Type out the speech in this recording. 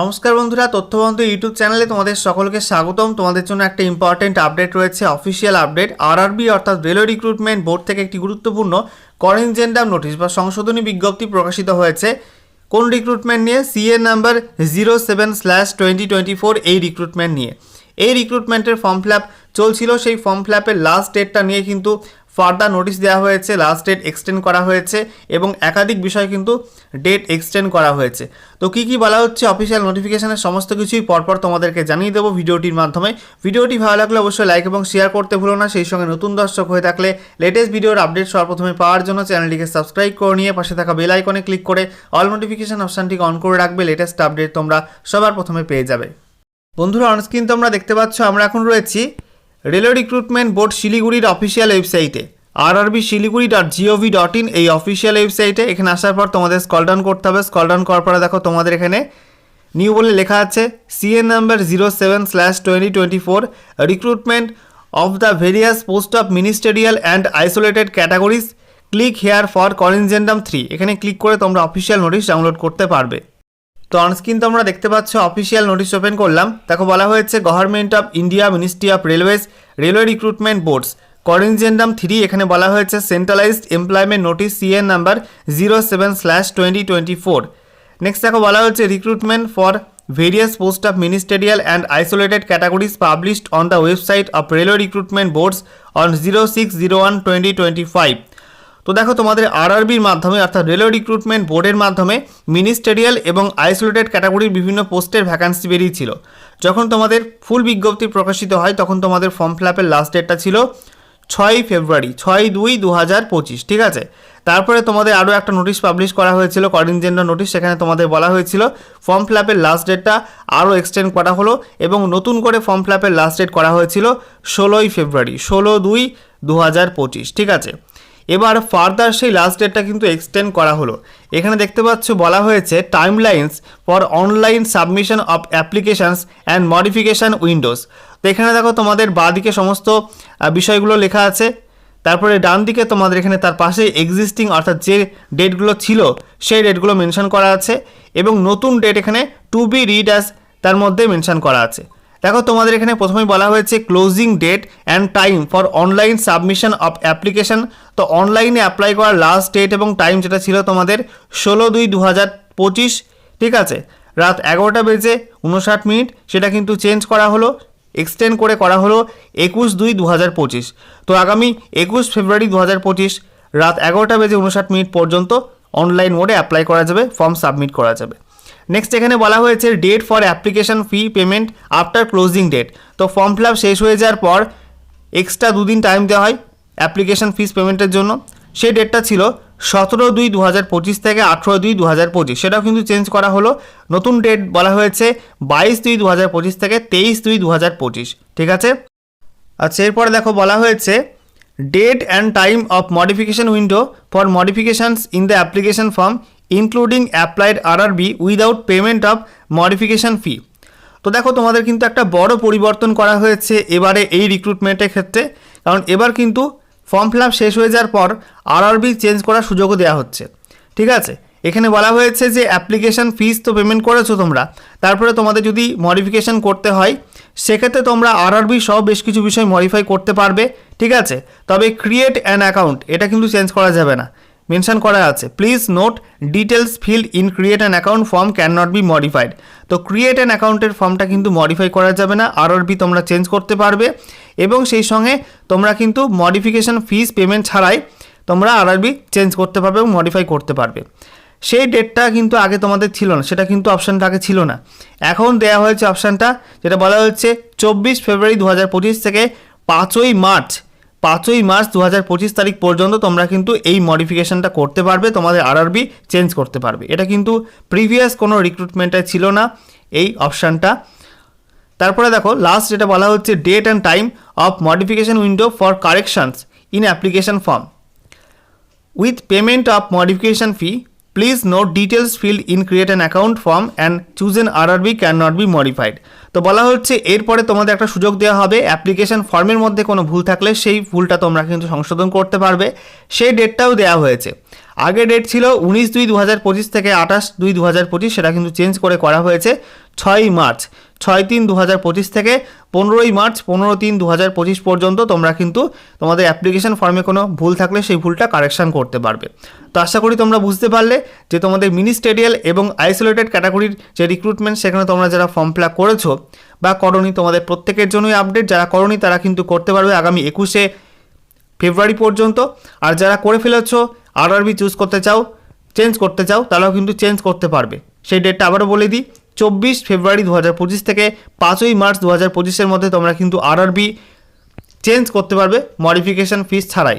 নমস্কার বন্ধুরা, তথ্যবন্ধু ইউটিউব চ্যানেলে তোমাদের সকলকে স্বাগতম। তোমাদের জন্য একটা ইম্পর্টেন্ট আপডেট রয়েছে অফিসিয়াল আপডেট আরআরবি অর্থাৎ রেলওয়ে রিক্রুটমেন্ট বোর্ড থেকে একটি গুরুত্বপূর্ণ করেনজেন্ডাম নোটিশ বা সংশোধনী বিজ্ঞপ্তি প্রকাশিত হয়েছে। কোন রিক্রুটমেন্ট নিয়ে? CA number zero seven slash twenty twenty four এই রিক্রুটমেন্ট নিয়ে। এই রিক্রুটমেন্টের ফর্ম ফিল চলছিল। সেই ফর্ম ফিল লাস্ট ডেটটা নিয়ে কিন্তু ফার্দার নোটিশ দেওয়া হয়েছে লাস্ট ডেট এক্সটেন্ড করা হয়েছে এবং একাধিক বিষয় কিন্তু ডেট এক্সটেন্ড করা হয়েছে। তো কী কী বলা হচ্ছে অফিসিয়াল নোটিফিকেশনের সমস্ত কিছুই পরপর তোমাদেরকে জানিয়ে দেবো ভিডিওটির মাধ্যমে। ভিডিওটি ভালো লাগলে অবশ্যই লাইক এবং শেয়ার করতে ভুলো না, সেই সঙ্গে নতুন দর্শক হয়ে থাকলে লেটেস্ট ভিডিওর আপডেট সর্বপ্রথমে পাওয়ার জন্য চ্যানেলটিকে সাবস্ক্রাইব করে নিয়ে পাশে থাকা বেল আইকনে ক্লিক করে অল নোটিফিকেশান অপশানটিকে অন করে রাখবে লেটেস্ট আপডেট তোমরা সবার প্রথমে পেয়ে যাবে। বন্ধুরা অনস্ক্রিন তোমরা দেখতে পাচ্ছ, আমরা এখন রয়েছি রেলওয়ে রিক্রুটমেন্ট বোর্ড শিলিগুড়ির অফিসিয়াল ওয়েবসাইটে RRB Siliguri dot gov dot in এই অফিসিয়াল ওয়েবসাইটে এখানে আসার পর তোমাদের স্কল ডাউন করতে হবে। স্কল ডাউন করার পরে দেখো তোমাদের এখানে নিউ বলে লেখা আছে CEN number zero seven slash twenty twenty four recruitment of the various post of ministerial and isolated categories click here for corrigendum three এখানে ক্লিক করে তোমরা অফিসিয়াল নোটিশ ডাউনলোড করতে পারবে। তো অনস্ক্রিন তোমরা দেখতে পাচ্ছ অফিসিয়াল নোটিশ ওপেন করলাম। দেখো, বলা হয়েছে government of India ministry of railways railway recruitment boards corrigendum three এখানে বলা হয়েছে centralised employment notice CEN number zero seven slash twenty twenty four next দেখো, বলা হয়েছে recruitment for various post of ministerial and isolated categories published on the website of railway recruitment boards on zero six zero one twenty twenty five তো দেখো তোমাদের আরআরবির মাধ্যমে অর্থাৎ railway recruitment বোর্ডের মাধ্যমে মিনিস্টেরিয়াল এবং আইসোলেটেড ক্যাটাগরির বিভিন্ন পোস্টের ভ্যাকান্সি বেরিয়েছিল। যখন তোমাদের ফুল বিজ্ঞপ্তি প্রকাশিত হয়, তখন তোমাদের ফর্ম ফিল আপের লাস্ট ডেটটা ছিল ছয়ই ফেব্রুয়ারি ছয় দুই দু হাজার পঁচিশ, ঠিক আছে? তারপরে তোমাদের আরও একটা নোটিশ পাবলিশ করা হয়েছিল করেনজেন্ডার নোটিশ সেখানে তোমাদের বলা হয়েছিল ফর্ম ফিল আপের লাস্ট ডেটটা আরও এক্সটেন্ড করা হলো এবং নতুন করে ফর্ম ফিল আপের লাস্ট ডেট করা হয়েছিল ষোলোই ফেব্রুয়ারি ষোলো দুই দু হাজার পঁচিশ, ঠিক আছে? এবার ফার্দার সেই লাস্ট ডেটটা কিন্তু এক্সটেন্ড করা হলো। এখানে দেখতে পাচ্ছ বলা হয়েছে timelines for online submission of applications and modification windows তো এখানে দেখো তোমাদের বাঁদিকে সমস্ত বিষয়গুলো লেখা আছে। তারপরে ডান দিকে তোমাদের এখানে তার পাশে এক্সিস্টিং অর্থাৎ যে ডেটগুলো ছিল, সেই ডেটগুলো মেনশন করা আছে। এবং নতুন ডেট এখানে টু বি রিড অ্যাজ তার মধ্যে মেনশন করা আছে। দেখো, তোমাদের এখানে প্রথমেই বলা হয়েছে closing date and time for online submission of application তো অনলাইনে অ্যাপ্লাই করার লাস্ট ডেট এবং টাইম যেটা ছিল তোমাদের ষোলো দুই দু হাজার পঁচিশ, ঠিক আছে? রাত এগারোটা বেজে উনষাট মিনিট, সেটা কিন্তু চেঞ্জ করা হলো এক্সটেন্ড করে করা হলো একুশ দুই দু হাজার পঁচিশ। তো আগামী একুশ ফেব্রুয়ারি দু হাজার পঁচিশ, রাত এগারোটা বেজে উনষাট মিনিট পর্যন্ত অনলাইন মোডে অ্যাপ্লাই করা যাবে ফর্ম সাবমিট করা যাবে। নেক্সট এখানে বলা হয়েছে date for application fee payment after closing date তো ফর্ম ফিল শেষ হয়ে যাওয়ার পর এক্সট্রা দুদিন টাইম দেওয়া হয় অ্যাপ্লিকেশন ফিস পেমেন্টের জন্য। সেই ডেটটা ছিল সতেরো দুই দু হাজার পঁচিশ থেকে আঠেরো দুই দু হাজার পঁচিশ। সেটাও কিন্তু চেঞ্জ করা হলো। নতুন ডেট বলা হয়েছে বাইশ দুই দু হাজার পঁচিশ থেকে তেইশ দুই দু হাজার পঁচিশ। ঠিক আছে? আচ্ছা এরপরে দেখো বলা হয়েছে date and time of modification window for modifications in the application form including applied RRB without payment of modification fee তো দেখো, তোমাদের কিন্তু একটা বড় পরিবর্তন করা হয়েছে এবারে এই রিক্রুটমেন্টের ক্ষেত্রে। কারণ এবার কিন্তু ফর্ম ফিল শেষ হয়ে যাওয়ার পর আরআরবি চেঞ্জ করার সুযোগও দেওয়া হচ্ছে। ঠিক আছে? এখানে বলা হয়েছে যে অ্যাপ্লিকেশন ফিস তো পেমেন্ট করেছ তোমরা। তারপরে তোমাদের যদি মডিফিকেশন করতে হয়, সেক্ষেত্রে তোমরা আরআরবি সহ বেশ কিছু বিষয় মডিফাই করতে পারবে। ঠিক আছে? তবে ক্রিয়েট অ্যান অ্যাকাউন্ট এটা কিন্তু চেঞ্জ করা যাবে না। মেনশন করা আছে। Please note details field in create an account form can not be modified তো ক্রিয়েট অ্যান অ্যাকাউন্টের ফর্মটা কিন্তু মডিফাই করা যাবে না আরআরবি তোমরা চেঞ্জ করতে পারবে এবং সেই সঙ্গে তোমরা কিন্তু মডিফিকেশন ফিস পেমেন্ট ছাড়াই তোমরা আরআরবি চেঞ্জ করতে পারবে এবং মডিফাই করতে পারবে। সেই ডেটটা কিন্তু আগে তোমাদের ছিল না, সেটা কিন্তু অপশানটা আগে ছিল না। এখন দেওয়া হয়েছে অপশানটা যেটা বলা হচ্ছে চব্বিশ ফেব্রুয়ারি দু হাজার পঁচিশ থেকে পাঁচই মার্চ পাঁচই মার্চ দু হাজার পঁচিশ তারিখ পর্যন্ত তোমরা কিন্তু এই মডিফিকেশানটা করতে পারবে, তোমাদের আরআরবি চেঞ্জ করতে পারবে। এটা কিন্তু প্রিভিয়াস কোনো রিক্রুটমেন্টে ছিল না এই অপশানটা। তারপরে দেখো লাস্ট যেটা বলা হচ্ছে date and time of modification window for corrections in application form with payment of modification fee please note details field in create an account form and choose N R R B can not be modified তো বলা হচ্ছে এরপরে তোমাদের একটা সুযোগ দেওয়া হবে application ফর্মের মধ্যে কোনো ভুল থাকলে সেই ভুলটা তোমরা কিন্তু সংশোধন করতে পারবে। সেই ডেটটাও দেওয়া হয়েছে। আগে ডেট ছিল উনিশ দুই দু হাজার পঁচিশ থেকে আঠাশ দুই দু পঁচিশ, সেটা কিন্তু চেঞ্জ করে করা হয়েছে। ছয়ই মার্চ। ছয় তিন দু হাজার পঁচিশ থেকে পনেরোই মার্চ পনেরো তিন দু হাজার পঁচিশ পর্যন্ত তোমরা কিন্তু তোমাদের অ্যাপ্লিকেশন ফর্মে কোনো ভুল থাকলে সেই ভুলটা কারেকশান করতে পারবে। তো আশা করি তোমরা বুঝতে পারলে যে তোমাদের মিনিস্টেরিয়াল এবং আইসোলেটেড ক্যাটাগরির যে রিক্রুটমেন্ট সেখানে তোমরা যারা ফর্ম ফিল করেছ বা করনি, তোমাদের প্রত্যেকের জন্যই আপডেট যারা করনি, তারা কিন্তু করতে পারবে আগামী একুশে ফেব্রুয়ারি পর্যন্ত। আর যারা করে ফেলেছো আরআরবি চুজ করতে চাও চেঞ্জ করতে চাও, তারাও কিন্তু চেঞ্জ করতে পারবে। সেই ডেটটা আবারও বলে দিই চব্বিশ ফেব্রুয়ারি দু হাজার পঁচিশ থেকে পাঁচই মার্চ দু হাজার পঁচিশের মধ্যে তোমরা কিন্তু আরআরবি চেঞ্জ করতে পারবে মডিফিকেশান ফিস ছাড়াই।